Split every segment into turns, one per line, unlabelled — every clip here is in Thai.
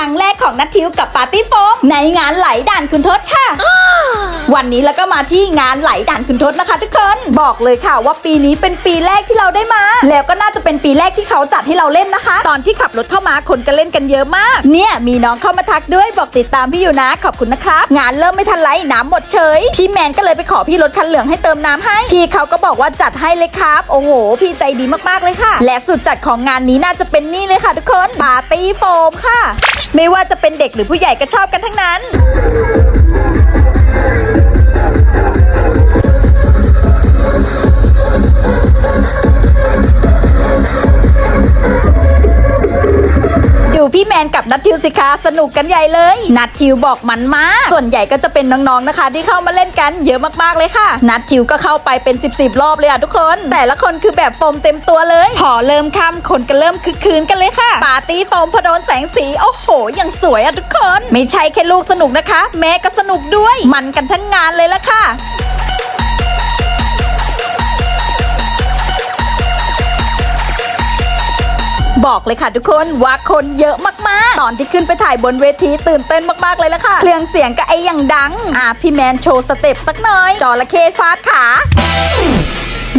รั้งแรกของนัททิวกับปาร์ตี้โฟมในงานไหลด่านคุณทศค่ะ วันนี้แล้วก็มาที่งานไหลด่านคุณทศนะคะ ทุกคนบอกเลยค่ะว่าปีนี้เป็นปีแรกที่เราได้มา แล้วก็น่าจะเป็นปีแรกที่เขาจัดให้เราเล่นนะคะ ตอนที่ขับรถเข้ามาคนก็เล่นกันเยอะมาก เนี่ยมีน้องเข้ามาทักด้วยบอกติดตามพี่อยู่นะขอบคุณนะครับ งานเริ่มไม่ทันไรน้ำหมดเฉย พี่แมนก็เลยไปขอพี่รถคันเหลืองให้เติมน้ำให้ พี่เขาก็บอกว่าจัดให้เลยครับ โอ้โห พี่ใจดีมากๆเลยค่ะ และสุดจัดของงานนี้น่าจะเป็นนี่เลยค่ะทุกคนปาร์ตี้โฟมค่ะไม่ว่าจะเป็นเด็กหรือผู้ใหญ่ก็ชอบกันทั้งนั้น ดูพี่แมนกับนัททิวสิคะสนุกกันใหญ่เลยนัททิวบอกมันมาส่วนใหญ่ก็จะเป็นน้องๆนะคะ ที่เข้ามาเล่นกันเยอะมากๆเลยค่ะ นัททิวก็เข้าไปเป็น 10บสรอบเลยอะทุกคน แต่ละคนคือแบบโฟมเต็มตัวเลย พอเริ่มค่ำคนก็เริ่มคึกคืนกันเลยค่ะปาร์ตี้โฟมพอโดนแสงสีโอ้โหอย่างสวยอะทุกคน ไม่ใช่แค่ลูกสนุกนะคะ แม่ก็สนุกด้วย มันกันทั้งงานเลยละค่ะ บอกเลยค่ะทุกคนว่าคนเยอะมากๆ ตอนที่ขึ้นไปถ่ายบนเวทีตื่นเต้นมากๆเลยละค่ะ เครื่องเสียงก็ไออย่างดัง อะพี่แมนโชว์สเต็ปสักหน่อย จอระเข้ฟาดขา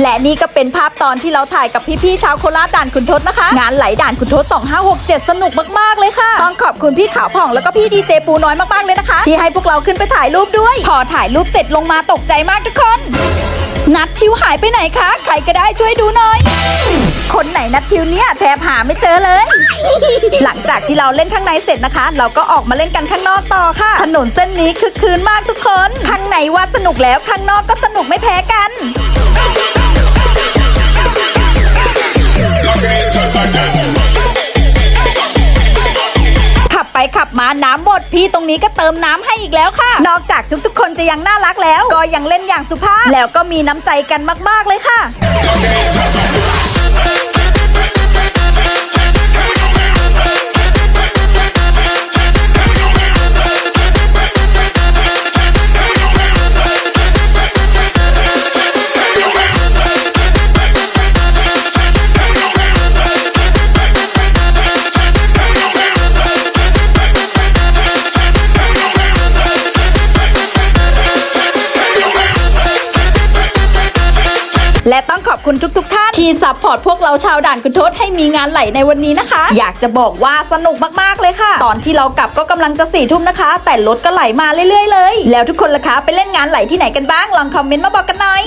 และนี่ก็เป็นภาพตอนที่เราถ่ายกับพี่ๆชาวโคราชด่านคุณทศนะคะ งานไหลด่านคุณทศ 2567 สนุกมากๆเลยค่ะ ต้องขอบคุณพี่ขาวผ่องแล้วก็พี่ดีเจปูน้อยมากๆเลยนะคะ ที่ให้พวกเราขึ้นไปถ่ายรูปด้วย พอถ่ายรูปเสร็จลงมาตกใจมากทุกคน นัดทิวหายไปไหนคะ ใครก็ได้ช่วยดูหน่อย คนไหนนัดทิวเนี่ยแทบหาไม่เจอเลย หลังจากที่เราเล่นข้างในเสร็จนะคะ เราก็ออกมาเล่นกันข้างนอกต่อค่ะ ถนนเส้นนี้คึกคืนมากทุกคน ข้างในว่าสนุกแล้วข้างนอกก็สนุกไม่แพ้กันขับไปขับมาน้ำหมดพี่ตรงนี้ก็เติมน้ำให้อีกแล้วค่ะ นอกจากทุกๆ คนจะยังน่ารักแล้ว ก็ยังเล่นอย่างสุภาพ แล้วก็มีน้ำใจกันมากๆเลยค่ะ และต้องขอบคุณทุกๆท่านที่ซัพพอร์ตพวกเราชาวด่านคุณทศให้มีงานไหลในวันนี้นะคะ อยากจะบอกว่าสนุกมากๆเลยค่ะ ตอนที่เรากลับก็กำลังจะสี่ทุ่มนะคะ แต่รถก็ไหลมาเรื่อยๆเลย แล้วทุกคนล่ะคะไปเล่นงานไหลที่ไหนกันบ้างลองคอมเมนต์มาบอกกันหน่อย